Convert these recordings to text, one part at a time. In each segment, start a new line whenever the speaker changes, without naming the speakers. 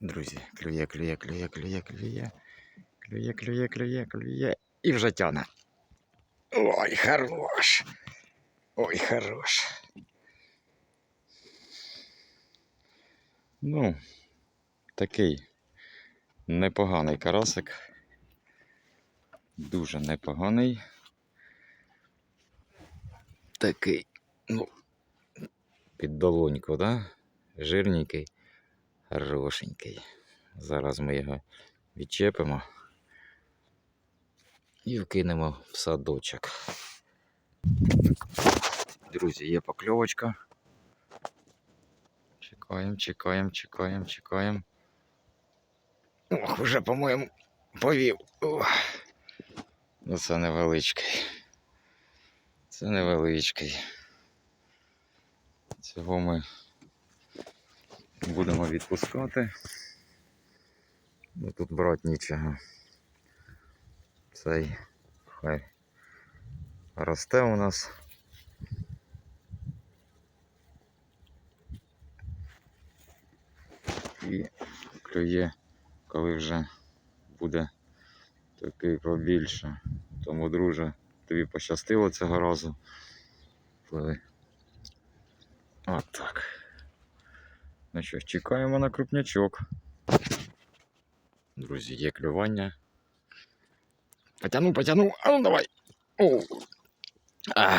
Друзі, клює, клює, клює, клює, клює. Клює, клює, клює, клює. І вже тяне. Ой, хорош. Ой, хорош. Ну, такий непоганий карасик. Дуже непоганий. Такий, ну, під долоньку, да? Жирненький, хорошенький. Зараз ми його відчепимо і вкинемо в садочок. Друзі, є покльовочка. Чекаємо, чекаємо, чекаємо, чекаємо. Ох, вже, по-моєму, повів. Ну, це невеличкий. Це невеличкий. Цього ми будемо відпускати. Бо тут брати нічого. Цей хай росте у нас. І клює, коли вже буде такий побільше. Тому, друже, тобі пощастило цього разу. Пливи. От. Ну що чекаємо на крупнячок. Друзі, є клювання. Потяну, потяну, а ну давай. О. А.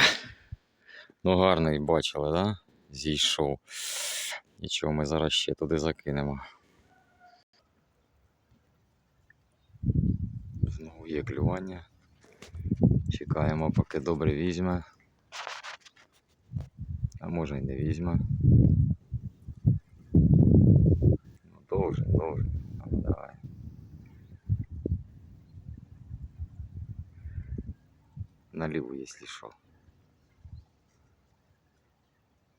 Ну гарний бачили, да? Зійшов. Нічого, ми зараз ще туди закинемо. Знову є клювання. Чекаємо, поки добре візьме. А може й не візьме. Ну, должен, должен. Ну, давай. Наліву, якщо що.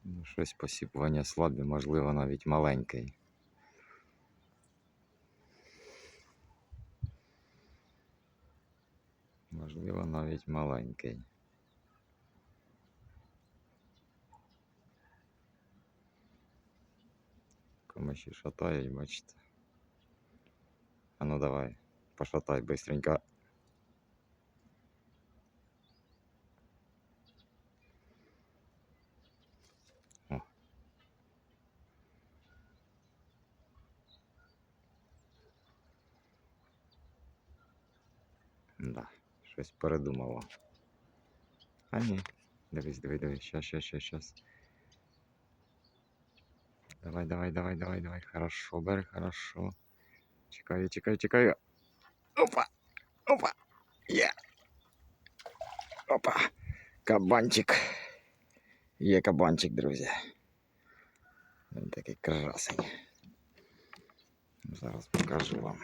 Ну, щось посіпування слабі, можливо, навіть маленький. Можливо, навіть маленький. Комиші шатають, бачите. А ну давай, пошатай быстренько. Да, щось передумало. А ні, дивись, дивись, дивись, щас, щас, щас, щас. Давай, давай, давай, давай, давай. Хорошо, бери, хорошо. Чекаю, чекаю, чекаю. Опа! Опа! Є! Опа! Кабанчик. Є кабанчик, друзі. Він такий красень. Зараз покажу вам.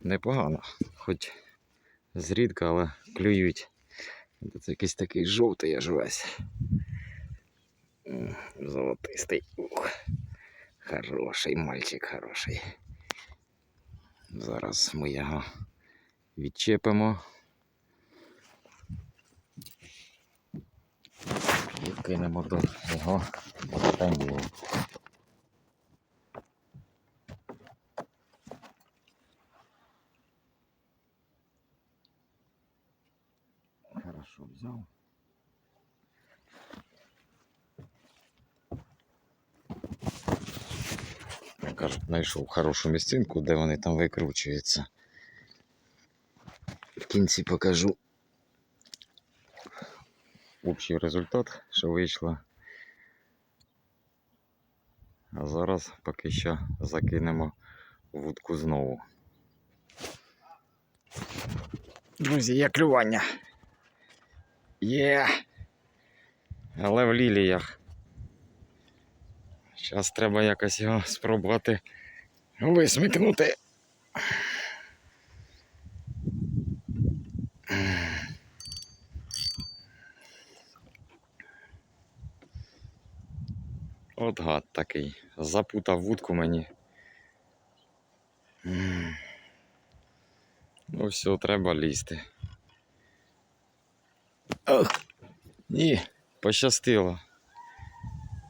Непогано, хоч зрідка, але клюють. Це якийсь такий жовтий аж весь. Золотистий. Ух. Хороший мальчик, хороший. Зараз ми його відчепимо. І вкинемо до його штанів. Хорошо взяв. Знайшов хорошу місцинку, де вони там викручуються. В кінці покажу общий результат, що вийшло. А зараз поки що закинемо вудку знову. Друзі, є клювання. Є. Але в ліліях. Зараз треба якось його спробувати висмикнути. От гад такий. Запутав вудку мені. Ну все, треба лізти. Ох, ні, пощастило.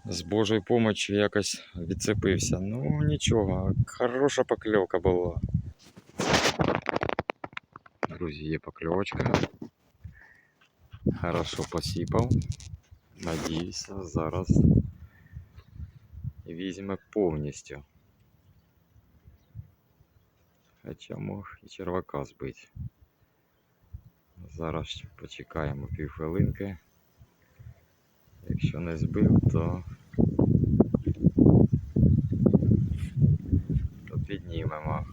з Божою помочі якось відцепився. Ну нічого, хороша покльовка була. Друзі, є покльовочка. Хорошо посіпав. Надіюся, зараз візьме повністю. Хоча мог і червака збити. Зараз почекаємо півхвилинки. Якщо не збив, то, то піднімемо.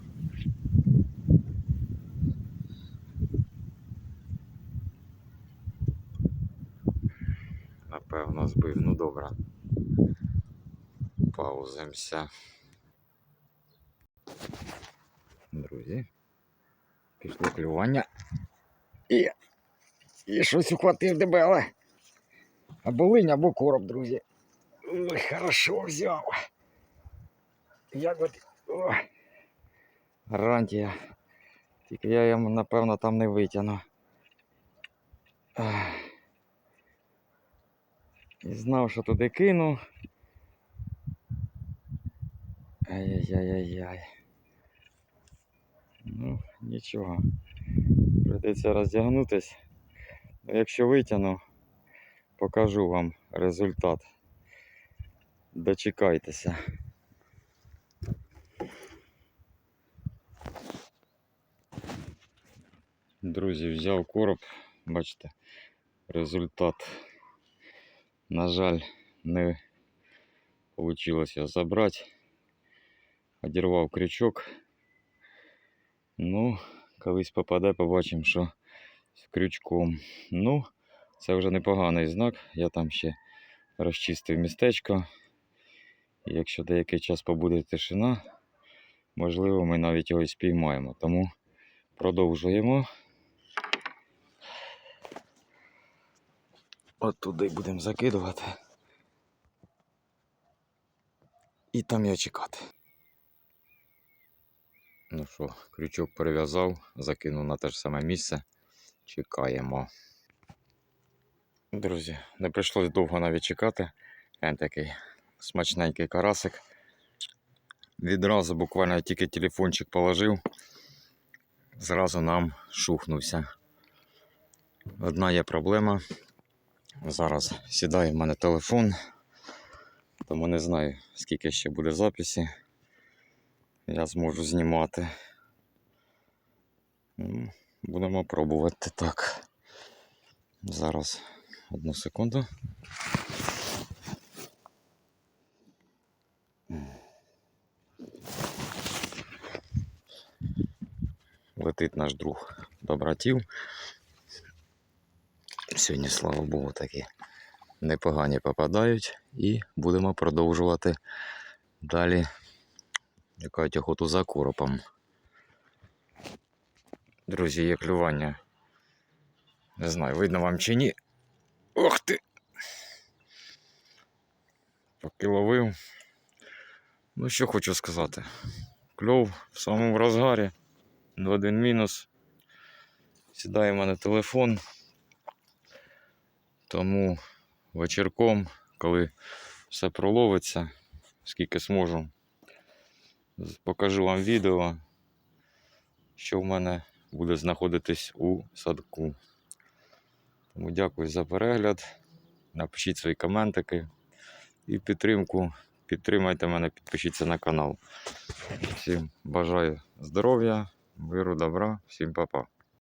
Напевно, збив. Ну добре. Паузимося. Друзі. Пішло клювання. І, і щось ухватив дебеле. Або линь, або короб, друзі. Ой, хорошо взяв. Як от. О. Гарантія. Тільки я йому, напевно, там не витягну. І знав, що туди кину. Ай-яй-яй-яй-яй. Ну, нічого. Придеться роздягнутись. Ну, Якщо витягну, покажу вам результат. Дочекайтеся. Друзі, взяв короб, бачите, результат. На жаль, не вийшло забрати. Одірвав крючок. Ну, колись попаде, побачимо, що з крючком. Ну, це вже непоганий знак. Я там ще розчистив містечко. І якщо деякий час побуде тишина, можливо, ми навіть його і спіймаємо. Тому продовжуємо. От туди будемо закидувати. І там його чекати. Ну що, крючок перев'язав, закинув на те ж саме місце. Чекаємо. Друзі, не прийшлось довго навіть чекати. Він такий смачненький карасик. Відразу буквально тільки телефончик положив, зразу нам шухнувся. Одна є проблема. Зараз сідає в мене телефон, тому не знаю, скільки ще буде записі. Я зможу знімати. Будемо пробувати так. Зараз одну секунду. Летить наш друг до братів. Сьогодні, слава Богу, такі непогані попадають. І будемо продовжувати далі якась охоту за коропом. Друзі, є клювання. Не знаю, видно вам чи ні. Ох ти! Поки ловив. Ну, що хочу сказати. Кльов в самому розгарі. Ну, Один мінус. Сідає в мене телефон. Тому вечірком, коли все проловиться, скільки зможу, покажу вам відео, що в мене буде знаходитись у садку. Тому дякую за перегляд. Напишіть свої коментики і підтримку. Підтримайте мене, підпишіться на канал. Всім бажаю здоров'я, миру, добра, всім па-па.